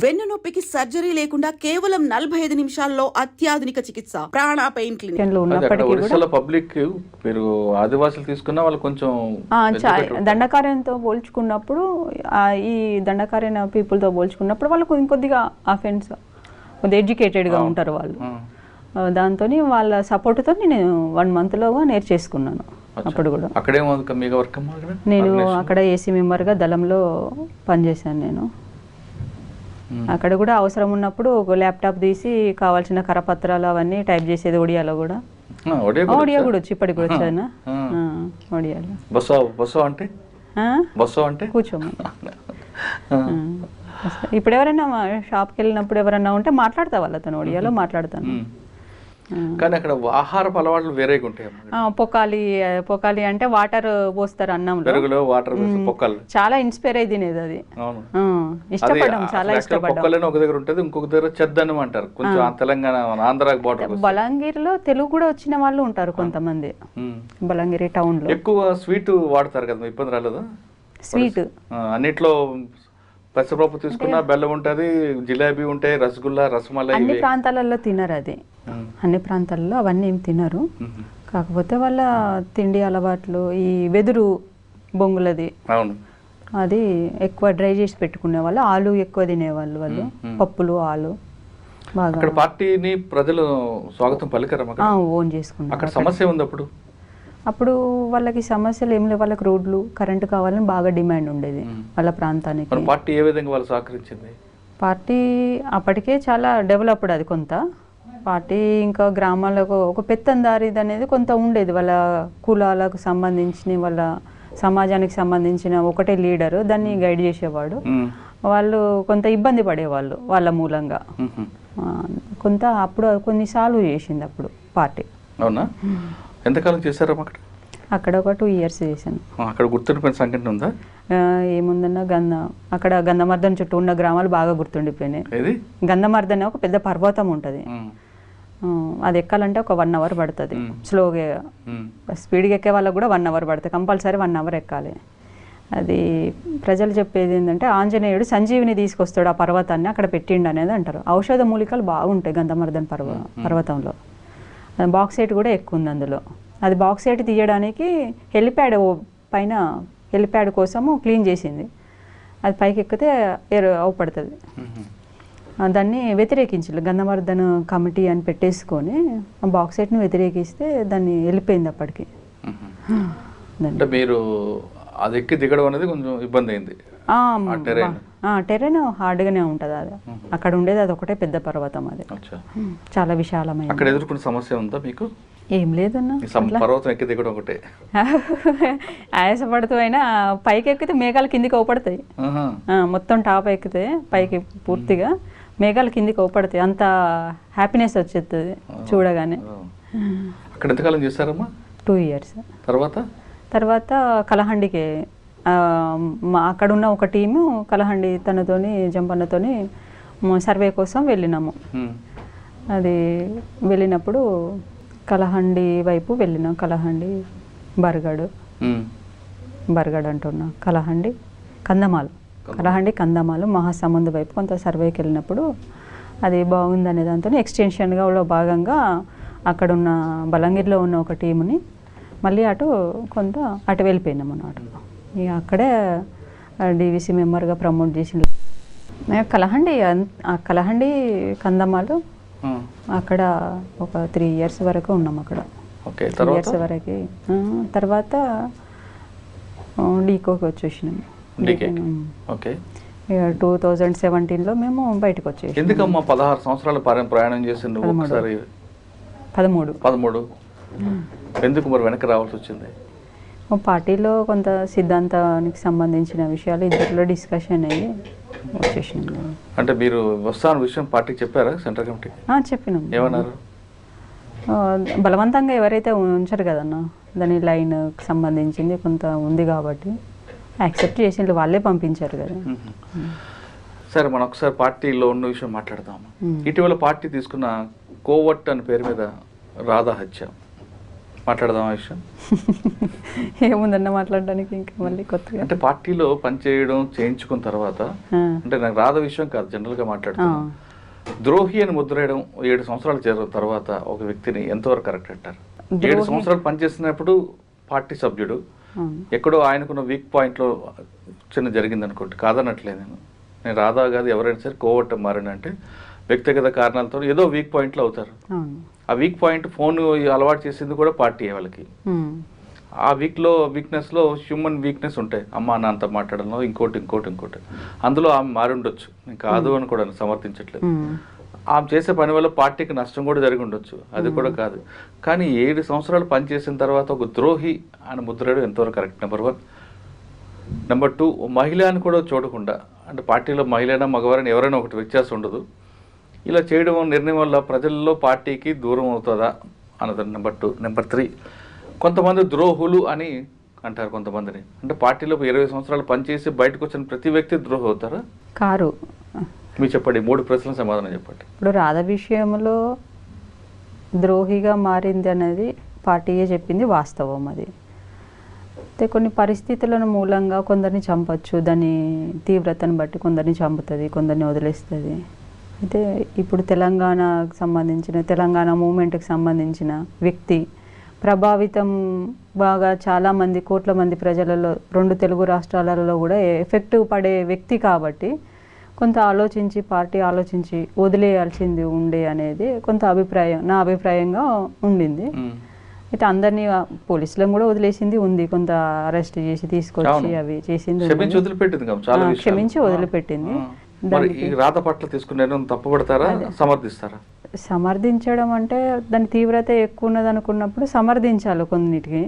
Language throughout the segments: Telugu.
వెన్నునొప్పికి సర్జరీ లేకుండా కేవలం నలభై ఐదు నిమిషాల్లో అత్యాధునిక చికిత్స ప్రాణ పెయిన్ క్లినిక్. పబ్లిక్ మీరు ఆదివాసులు తీసుకున్న వాళ్ళు కొంచెం ఆ, చా- educated. దండకార్యంతో పోల్చుకున్నప్పుడు ఆ, ఈ దండకార్యన పీపుల్తో పోల్చుకున్నప్పుడు వాళ్ళకు ఇంకొద్దిగా అఫెన్స్ కొద్దిగా ఎడ్యుకేటెడ్గా ఉంటారు వాళ్ళు. ఆ. దాంతో వాళ్ళ సపోర్ట్తో నేను వన్ మంత్లోగా నేర్చేసుకున్నాను అప్పుడు కూడా. అక్కడ నేను అక్కడ ఏసీ మెంబర్గా దళంలో పనిచేశాను నేను. అక్కడ కూడా అవసరం ఉన్నప్పుడు ఒక ల్యాప్టాప్ తీసి కావాల్సిన కరపత్రాలు అవన్నీ టైప్ చేసేది ఒడియాలో కూడా ఒడియా? కూడా వచ్చి ఇప్పటికి కూడా వచ్చాను. ఒడియాలో బస్సో బస్సో అంటే? బస్సో అంటే కూర్చోమని. ఇప్పుడు ఎవరైనా షాప్కి వెళ్ళినప్పుడు ఎవరైనా ఉంటే మాట్లాడతా వాళ్ళతో ఒడియాలో మాట్లాడతాను మ్మ్. కానీ అక్కడ ఆహారపు అలవాట్లు వేరేగా ఉంటాయి పొకాలి పొకాలి అంటే వాటర్ పోస్తారు అన్నంలో. పెరుగులో వాటర్ వేసి పొక్కలు చాలా ఇన్స్పైర్ అయి తినేది అది. ఇష్టపడ్డాం చాలా ఇష్టపడ్డాం. ఒక దగ్గర ఉంటుంది ఇంకొక దగ్గర చెద్దనం అంటారు. కొంచెం తెలంగాణ మన ఆంధ్రాకి బార్డర్ బలంగిరిలో తెలుగు కూడా వచ్చిన వాళ్ళు ఉంటారు కొంతమంది. బలంగిరి టౌన్లో ఎక్కువ స్వీట్ వాడతారు కదా ఇబ్బంది రాలేదా? స్వీట్. అన్నిట్లో పెసరపప్పు తీసుకున్నా బెల్లం ఉంటుంది జిలేబీ ఉంటాయి రసగుల్లా రసమలై అన్ని ప్రాంతాలలో తినరు అది. అన్ని ప్రాంతాల్లో అవన్నీ ఏం తినరు. కాకపోతే వాళ్ళ తిండి అలవాట్లు ఈ వెదురు బొంగులది. అది ఎక్కువ డ్రై చేసి పెట్టుకునే వాళ్ళు ఆలు ఎక్కువ తినేవాళ్ళు వాళ్ళు. పప్పులు ఆలు బాగా. పార్టీని ప్రజలు స్వాగతం పలికారు ఓన్ చేసుకున్నారు అక్కడ సమస్య ఉంది అప్పుడు? అప్పుడు వాళ్ళకి సమస్యలు ఏం లేవు. వాళ్ళకి రోడ్లు కరెంటు కావాలని బాగా డిమాండ్ ఉండేది. వాళ్ళ ప్రాంతానికి. పార్టీ ఏ విధంగా వాళ్ళు సహకరించింది? పార్టీ అప్పటికే చాలా డెవలప్డ్ అది కొంత. పార్టీ ఇంకా గ్రామాలకు ఒక పెత్తందారిది అనేది కొంత ఉండేది. వాళ్ళ కులాలకు సంబంధించిన వాళ్ళ సమాజానికి సంబంధించిన ఒకటే లీడరు దాన్ని గైడ్ చేసేవాడు. వాళ్ళు కొంత ఇబ్బంది పడేవాళ్ళు వాళ్ళ మూలంగా. కొంత అప్పుడు కొన్ని సాల్వ్ చేసింది అప్పుడు పార్టీ. అవునా? ఎంతకాలం చేశారమ్మా అక్కడ? అక్కడ ఒక టూ ఇయర్స్ చేశాను. అక్కడ గుర్తుండిపోయిన సంఘటన ఉందా? ఏముందన్న గంధ అక్కడ గంధమర్దన్ చుట్టూ ఉన్న గ్రామాలు బాగా గుర్తుండిపోయినాయి. గంధమర్దన్ ఒక పెద్ద పర్వతం ఉంటుంది. అది ఎక్కాలంటే ఒక వన్ అవర్ పడుతుంది. స్లోగా స్పీడ్గా ఎక్కే వాళ్ళకి కూడా వన్ అవర్ పడుతుంది. కంపల్సరీ వన్ అవర్ ఎక్కాలి. అది ప్రజలు చెప్పేది ఏంటంటే ఆంజనేయుడు సంజీవిని తీసుకొస్తాడు ఆ పర్వతాన్ని అక్కడ పెట్టిండు అనేది అంటారు. ఔషధ మూలికలు బాగుంటాయి గంధమర్దన్ పర్వ పర్వతంలో. బాక్సైట్ కూడా ఎక్కువ ఉంది అందులో. అది బాక్సైట్ తీయడానికి హెలిప్యాడ్ పైన హెలిప్యాడ్ కోసము క్లీన్ చేసింది. అది పైకి ఎక్కితే ఎరు అవుపడుతుంది. దాన్ని వ్యతిరేకించారు గంధమర్దన్ కమిటీ అని పెట్టేసుకొని బాక్సైట్ని వ్యతిరేకిస్తే దాన్ని వెళ్ళిపోయింది అప్పటికి. అంటే మీరు అది ఎక్కి దిగడం అనేది కొంచెం ఇబ్బంది అయింది. టెరెన్ హార్డ్గానే ఉంటుంది అది. అక్కడ ఉండేది అది ఒకటే పెద్ద పర్వతం అది. చాలా విశాలమైన. అక్కడ ఎదుర్కొన్న సమస్య ఉందా మీకు? ఏం లేదన్నా. పర్వతం ఎక్కి దిగడం ఒకటే. ఆయాసపడుతూ అయినా పైకి ఎక్కితే మేఘాలు కిందికి అవుపడతాయి. మొత్తం టాప్ ఎక్కితే పైకి పూర్తిగా. మేఘాలు కిందికి అవుపడతాయి. అంత హ్యాపీనెస్ వచ్చేస్తుంది చూడగానే. అక్కడ ఎంతకాలం చేశారమ్మా టూ ఇయర్స్ తర్వాత? తర్వాత కలహండికి అక్కడ ఉన్న ఒక టీము కలహండి తనతోని జంపన్నతోని సర్వే కోసం వెళ్ళినాము. అది వెళ్ళినప్పుడు కలహండి వైపు వెళ్ళినాం. కలహండి బర్గడ్. బర్గడ్ అంటున్నా. కలహండి కందమాలు. కలహండి కందమాలు మహాసముద్ర వైపు కొంత సర్వేకి వెళ్ళినప్పుడు అది బాగుందనే దాంతో ఎక్స్టెన్షన్గా భాగంగా అక్కడ ఉన్న బలంగిరిలో ఉన్న ఒక టీముని మళ్ళీ అటు కొంత అటు వెళ్ళిపోయినాం అన్నమాట. ఇక అక్కడే డీవీసీ మెంబర్గా ప్రమోట్ చేసి కలహండి ఆ కలహండి కందమాలు. అక్కడ ఒక త్రీ ఇయర్స్ వరకు ఉన్నాం అక్కడ. త్రీ ఇయర్స్ వరకు. తర్వాత డీకోకి వచ్చేసినాం. డీకే. ఓకే. టూ థౌజండ్ సెవెంటీన్లో మేము బయటకు వచ్చేసి ఎందుకమ్మా పదహారు సంవత్సరాల పర్య- ప్రయాణం చేసి నువ్వు ఒకసారి? పదమూడు. పదమూడు. ఎందుకు మరి వెనక్కి రావాల్సి వచ్చింది? పార్టీలో కొంత సిద్ధాంతానికి సంబంధించిన విషయాలు ఇద్దరిలో డిస్కషన్ అయ్యి వచ్చేసినాం మేము. అంటే మీరు వస్తాను విషయం పార్టీకి చెప్పారా సెంట్రల్ కమిటీకి ఆ, చెప్పినాం. ఏమన్నారు? బలవంతంగా ఎవరైతే ఉంచరు కదన్న దాని లైన్కి సంబంధించింది కొంత ఉంది కాబట్టి. యాక్సెప్ట్ చేసి వాళ్ళే పంపించారు కదా. సరే మనం ఒకసారి పార్టీలో ఉన్న విషయం మాట్లాడదాము. ఇటీవల పార్టీ తీసుకున్న కోవట్ అనే పేరు మీద రాధా హత్య మాట్లాడదాం ఆ విషయం ఏముందన్న మాట్లాడడానికి ఇంకా మళ్ళీ కొత్తగా అంటే పార్టీలో పనిచేయడం చేయించుకున్న తర్వాత. అంటే నాకు రాద విషయం కాదు జనరల్గా ఆ. మాట్లాడుతున్నా ద్రోహి అని ముద్రేయడం ఏడు సంవత్సరాలు చేరిన తర్వాత ఒక వ్యక్తిని ఎంతవరకు కరెక్ట్ అంటారు ఏడు సంవత్సరాలు పనిచేసినప్పుడు పార్టీ సభ్యుడు. ఎక్కడో ఆయనకున్న వీక్ పాయింట్లో చిన్న జరిగింది అనుకోండి కాదనట్లేదు నేను. నేను రాధా కాదు ఎవరైనా సరే కోవట్ట మారినంటే వ్యక్తిగత కారణాలతో ఏదో వీక్ పాయింట్లో అవుతారు. ఆ వీక్ పాయింట్ ఫోన్ అలవాటు చేసింది కూడా పార్టీ వాళ్ళకి. ఆ వీక్లో వీక్నెస్లో హ్యూమన్ వీక్నెస్ ఉంటాయి. అమ్మ నాన్నతో మాట్లాడడం ఇంకోటి ఇంకోటి ఇంకోటి. అందులో ఆమె మారి ఉండొచ్చు. నేను కాదు అని కూడా సమర్థించట్లేదు. ఆమె చేసే పని వల్ల పార్టీకి నష్టం కూడా జరిగి ఉండొచ్చు. అది కూడా కాదు. కానీ ఏడు సంవత్సరాలు పనిచేసిన తర్వాత ఒక ద్రోహి అని ముద్రడు ఎంతవరకు correct? Number one. Number two మహిళ అని కూడా చూడకుండా అంటే పార్టీలో మహిళైనా మగవారైనా ఎవరైనా ఒకటి వ్యత్యాసం ఉండదు. ఇలా చేయడం నిర్ణయం వల్ల ప్రజల్లో పార్టీకి దూరం అవుతుందా అన్నది నెంబర్ టూ. నెంబర్ త్రీ కొంతమంది ద్రోహులు అని అంటారు కొంతమందిని. అంటే పార్టీలో ఇరవై సంవత్సరాలు పనిచేసి బయటకు వచ్చిన ప్రతి వ్యక్తి ద్రోహి అవుతారా? కారు. మీరు చెప్పండి మూడు ప్రశ్నలు సమాధానం చెప్పండి. ఇప్పుడు రాధ విషయంలో ద్రోహిగా మారింది అనేది పార్టీయే చెప్పింది వాస్తవం అది. అయితే కొన్ని పరిస్థితులను మూలంగా కొందరిని చంపచ్చు దాని తీవ్రతను బట్టి కొందరిని చంపుతుంది కొందరిని వదిలేస్తుంది. అయితే ఇప్పుడు తెలంగాణకు సంబంధించిన తెలంగాణ మూమెంట్కి సంబంధించిన వ్యక్తి ప్రభావితం బాగా చాలామంది కోట్ల మంది ప్రజలలో రెండు తెలుగు రాష్ట్రాలలో కూడా ఎఫెక్టివ్ పడే వ్యక్తి కాబట్టి కొంత ఆలోచించి పార్టీ ఆలోచించి వదిలేయాల్సింది ఉండే అనేది కొంత అభిప్రాయం నా అభిప్రాయంగా ఉండింది. అయితే అందరినీ పోలీసులను కూడా వదిలేసింది ఉంది. కొంత అరెస్ట్ చేసి తీసుకొచ్చి. అవి చేసింది క్షమించి. వదిలిపెట్టింది రాత పట్ల తీసుకునే తప్పుపడతారా సమర్థిస్తారా? సమర్థించడం అంటే దాని తీవ్రత ఎక్కువ ఉన్నది అనుకున్నప్పుడు సమర్థించాలి కొన్నిటికి.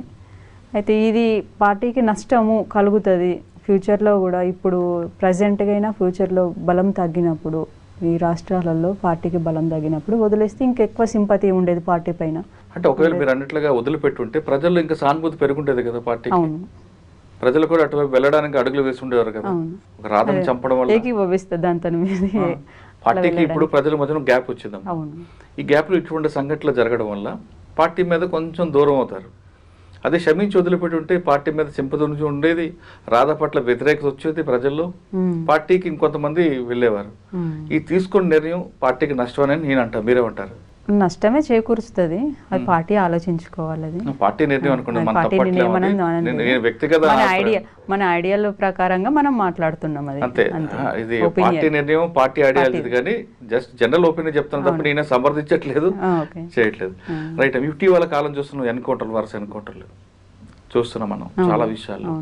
అయితే ఇది పార్టీకి నష్టము కలుగుతుంది ఫ్యూచర్లో కూడా ఇప్పుడు ప్రజెంట్గా అయినా ఫ్యూచర్లో బలం తగ్గినప్పుడు ఈ రాష్ట్రాలలో పార్టీకి బలం తగ్గినప్పుడు వదిలేస్తే ఇంకెక్కువ సింపతి ఉండేది పార్టీ పైన. అంటే ఒకవేళ మీరు అన్నట్లుగా వదిలిపెట్టుంటే ప్రజల్లో ఇంకా సానుభూతి పెరుగుంటేది కదా పార్టీకి. అవును. ప్రజలు కూడా అటువైపు వెళ్ళడానికి అడుగులు వేసి ఉండేవారు కదా. ఒక రాధను చంపడం వల్ల. ఏకీభవిస్తే దాంతో మీద పార్టీకి ఇప్పుడు ప్రజల మధ్యన గ్యాప్ వచ్చింది అవును. ఈ గ్యాప్లో ఇటువంటి సంఘటనలు జరగడం వల్ల పార్టీ మీద కొంచెం దూరం అవుతారు. అదే క్షమించి వదిలిపెట్టి ఉంటే పార్టీ మీద సింపతి నుంచి ఉండేది రాధ పట్ల వ్యతిరేకత వచ్చేది ప్రజల్లో. పార్టీకి ఇంకొంతమంది వెళ్ళేవారు. ఈ తీసుకున్న నిర్ణయం పార్టీకి నష్టం అని నేను అంటా మీరేమంటారు నష్టమే చేకూరుస్తుంది. అది పార్టీ ఆలోచించుకోవాలి అది పార్టీ నిర్ణయం అనుకోండి అది మన పార్టీ తప్పట్లేదు నిర్ణయం అది. అనేది మనం నేను- లేదు. నేను వ్యక్తిగత మన. ఐడియా మన ఐడియాల ప్రకారంగా మనం మాట్లాడుతున్నాం అది. అంతే. ఇది. పార్టీ నిర్ణయం పార్టీ ఐడియాలజీ కానీ జస్ట్ జనరల్ ఒపీనియన్ చెప్తాను తప్ప నేనే సమర్థించట్లేదు. చేయట్లేదు. రైట్ ఇటీవల కాలం చూస్తున్నాం ఎన్కౌంటర్లు వరుస ఎన్కౌంటర్లు చూస్తున్నాం మనం చాలా విషయాలు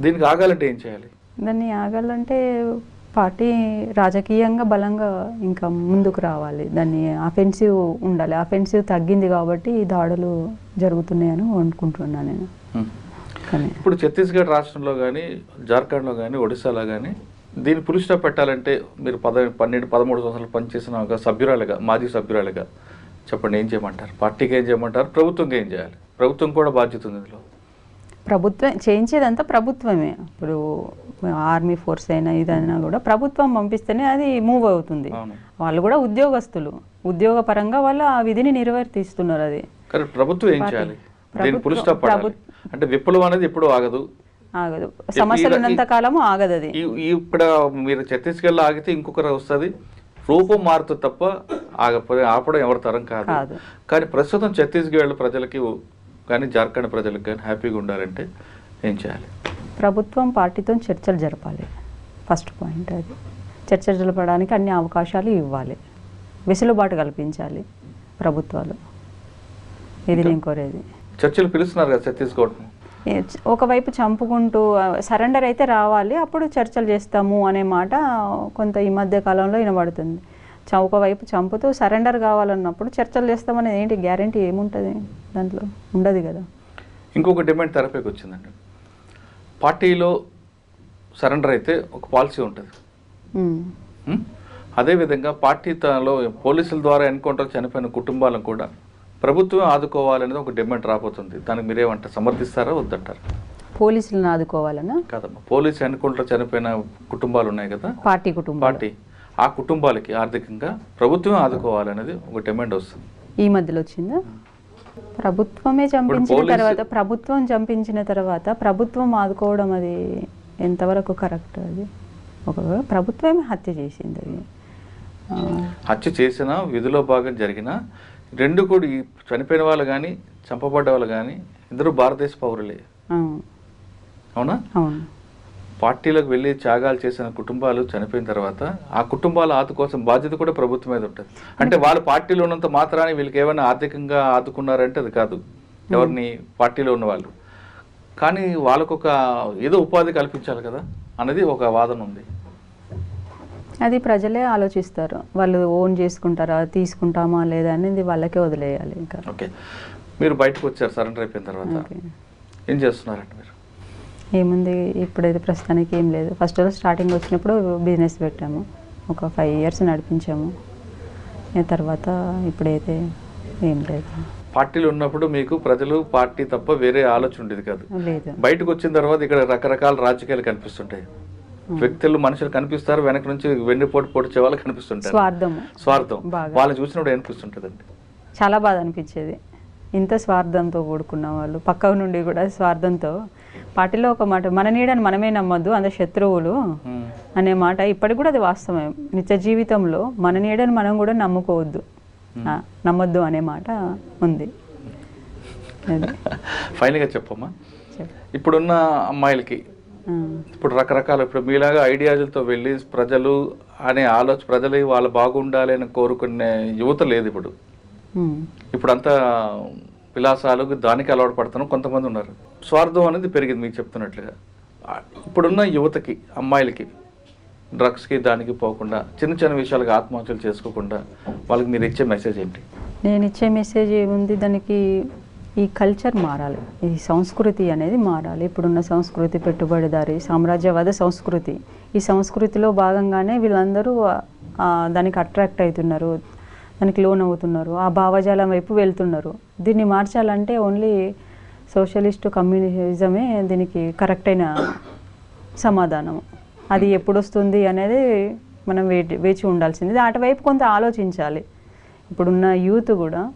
దీనికి ఆగాలంటే ఏం చేయాలి? దాన్ని ఆగాలంటే పార్టీ రాజకీయంగా బలంగా ఇంకా ముందుకు రావాలి. దాన్ని అఫెన్సివ్ ఉండాలి. అఫెన్సివ్ తగ్గింది కాబట్టి ఈ దాడులు జరుగుతున్నాయని అనుకుంటున్నాను నేను. ఇప్పుడు ఛత్తీస్గఢ్ రాష్ట్రంలో కానీ జార్ఖండ్లో కానీ ఒడిశాలో కానీ దీన్ని పులి స్టాప్ పెట్టాలంటే మీరు పద పన్నెండు పదమూడు సంవత్సరాలు పనిచేసిన ఒక సభ్యురాలుగా మాజీ సభ్యురాలుగా చెప్పండి ఏం చేయమంటారు? పార్టీకి ఏం చేయమంటారు? ప్రభుత్వంకి ఏం చేయాలి? ప్రభుత్వం కూడా బాధ్యత ఉంది ఇందులో. ప్రభుత్వం చేయించేదంతా ప్రభుత్వమే. ఇప్పుడు ఆర్మీ ఫోర్స్ అయినా ఇదైనా కూడా ప్రభుత్వం పంపిస్తేనే అది మూవ్ అవుతుంది. వాళ్ళు కూడా ఉద్యోగస్తులు. ఉద్యోగ పరంగా వాళ్ళు ఆ విధిని నిర్వర్తిస్తున్నారు అది. ప్రభుత్వం ఏం. చేయాలి? అంటే విప్లవం అనేది ఎప్పుడు ఆగదు. ఆగదు. సమస్యలు ఉన్నంత కాలము ఆగదు అది. ఇక్కడ మీరు ఛత్తీస్గఢ్లో ఆగితే ఇంకొకరు వస్తుంది. రూపం మారుతుంది తప్ప ఆగకపోతే ఆపడం ఎవరి తరం కాదు. కాదు. కానీ ప్రస్తుతం ఛత్తీస్గఢ్ ప్రజలకి కానీ జార్ఖండ్ ప్రజలకు కానీ హ్యాపీగా ఉండాలంటే ఏం చేయాలి? ప్రభుత్వం పార్టీతో చర్చలు జరపాలి. ఫస్ట్ పాయింట్ అది. చర్చలు జరపడానికి అన్ని అవకాశాలు ఇవ్వాలి. వెసులుబాటు కల్పించాలి ప్రభుత్వాలు. ఇది నేను కోరేది. చర్చలు పిలుస్తున్నారు కదా ఛత్తీస్గఢ్ ఒకవైపు చంపుకుంటూ సరెండర్ అయితే రావాలి అప్పుడు చర్చలు చేస్తాము అనే మాట కొంత ఈ మధ్య కాలంలో వినబడుతుంది. ఒకవైపు చంపుతూ సరెండర్ కావాలన్నప్పుడు చర్చలు చేస్తామనేది ఏంటి? గ్యారంటీ ఏముంటుంది దాంట్లో? ఉండదు కదా. ఇంకొక డిమాండ్ తెరపైకి వచ్చిందండి. పార్టీలో సరెండర్ అయితే ఒక పాలసీ ఉంటుంది? అదేవిధంగా పార్టీ తనలో పోలీసుల ద్వారా ఎన్కౌంటర్ చనిపోయిన కుటుంబాలను కూడా ప్రభుత్వం ఆదుకోవాలనేది ఒక డిమాండ్ రాబోతుంది. దానికి మీరేమంటారు సమర్థిస్తారా? వద్దంటారు? పోలీసులను ఆదుకోవాలనా? కాదమ్మా. పోలీసు ఎన్కౌంటర్ చనిపోయిన కుటుంబాలు ఉన్నాయి కదా. పార్టీ కుటుంబం పార్టీ. ఆ కుటుంబాలకి ఆర్థికంగా ప్రభుత్వం ఆదుకోవాలనేది ఒక డిమాండ్ వస్తుంది. ఈ మధ్యలో వచ్చిందా? ప్రభుత్వమే చంపించిన తర్వాత ప్రభుత్వం చంపించిన తర్వాత ప్రభుత్వం ఆదుకోవడం అది ఎంతవరకు కరెక్ట్ అది? ఒకవేళ ప్రభుత్వమే హత్య చేసింది అది. హత్య చేసినా విధిలో భాగం జరిగినా రెండు కూడా ఈ చనిపోయిన వాళ్ళు కానీ చంపబడ్డ వాళ్ళు కానీ ఇద్దరు భారతదేశ పౌరులే. అవునా? అవును. పార్టీలకు వెళ్ళి త్యాగాలు చేసిన కుటుంబాలు చనిపోయిన తర్వాత ఆ కుటుంబాల ఆదు కోసం బాధ్యత కూడా ప్రభుత్వం మీద ఉంటుంది. అంటే వాళ్ళ పార్టీలో ఉన్నంత మాత్రాన్ని వీళ్ళకి ఏమైనా ఆర్థికంగా ఆదుకున్నారంటే అది కాదు. ఎవరిని పార్టీలో ఉన్న వాళ్ళు. కానీ వాళ్ళకు ఒక ఏదో ఉపాధి కల్పించాలి కదా అన్నది ఒక వాదన ఉంది. అది ప్రజలే ఆలోచిస్తారు. వాళ్ళు ఓన్ చేసుకుంటారా తీసుకుంటామా లేదా అనేది వాళ్ళకే వదిలేయాలి ఇంకా. ఓకే. మీరు బయటకు వచ్చారు సరెండర్ అయిపోయిన తర్వాత. ఏం చేస్తున్నారండి మీరు? ఏముంది? ఇప్పుడైతే ప్రస్తుతానికి ఏం లేదు. ఫస్ట్ స్టార్టింగ్ వచ్చినప్పుడు బిజినెస్ పెట్టాము. ఒక ఫైవ్ ఇయర్స్ నడిపించాము. తర్వాత ఇప్పుడైతే ఏం లేదు. పార్టీలో ఉన్నప్పుడు మీకు ప్రజలు పార్టీ తప్ప వేరే ఆలోచన ఉండేది కాదు. లేదు. బయటకు వచ్చిన తర్వాత ఇక్కడ రకరకాల రాజకీయాలు కనిపిస్తుంటాయి. వ్యక్తులు మనుషులు కనిపిస్తారు వెనక నుంచి వెన్నుపోటు పొడిచే వాళ్ళు కనిపిస్తుంటారు. స్వార్థం. బాగా. వాళ్ళని చూసినప్పుడు అనిపిస్తుంటదండి చాలా బాధ అనిపించేది. ఇంత స్వార్థంతో కూడుకున్న వాళ్ళు పక్క నుండి కూడా స్వార్థంతో పార్టీలో ఒక మాట మన నీడని మనమే నమ్మొద్దు అంత శత్రువులు. అనే మాట ఇప్పటికి కూడా అది వాస్తవమే. నిత్య జీవితంలో మన నీడని మనం కూడా నమ్ముకోవద్దు. నమ్మొద్దు అనే మాట ఉంది. ఫైనల్గా చెప్పమ్మా. చెప్పు. ఇప్పుడున్న అమ్మాయిలకి ఇప్పుడు రకరకాల ఇప్పుడు మీలాగా ఐడియాలతో వెళ్ళి ప్రజలు అనే ఆలోచన ప్రజలు వాళ్ళు బాగుండాలి అని కోరుకునే యువత లేదు ఇప్పుడు. ఇప్పుడు అంతా విలాసాలు దానికి అలవాటు పడుతున్నాం కొంతమంది ఉన్నారు. స్వార్థం అనేది పెరిగింది మీకు చెప్తున్నట్లుగా. ఇప్పుడున్న యువతకి అమ్మాయిలకి డ్రగ్స్కి దానికి పోకుండా చిన్న చిన్న విషయాలకు ఆత్మహత్యలు చేసుకోకుండా వాళ్ళకి మీరు ఇచ్చే మెసేజ్ ఏంటి? నేను ఇచ్చే మెసేజ్ ఏముంది? దానికి ఈ కల్చర్ మారాలి. ఈ సంస్కృతి అనేది మారాలి. ఇప్పుడున్న సంస్కృతి పెట్టుబడిదారి సామ్రాజ్యవాద సంస్కృతి. ఈ సంస్కృతిలో భాగంగానే వీళ్ళందరూ దానికి అట్రాక్ట్ అవుతున్నారు. దానికి లోన్ అవుతున్నారు ఆ భావజాలం వైపు వెళ్తున్నారు. దీన్ని మార్చాలంటే ఓన్లీ సోషలిస్ట్ కమ్యూనిజమే దీనికి కరెక్ట్ అయిన సమాధానం. అది ఎప్పుడు వస్తుంది అనేది మనం వేచి వేచి ఉండాల్సింది. అటువైపు కొంత ఆలోచించాలి. ఇప్పుడున్న యూత్ కూడా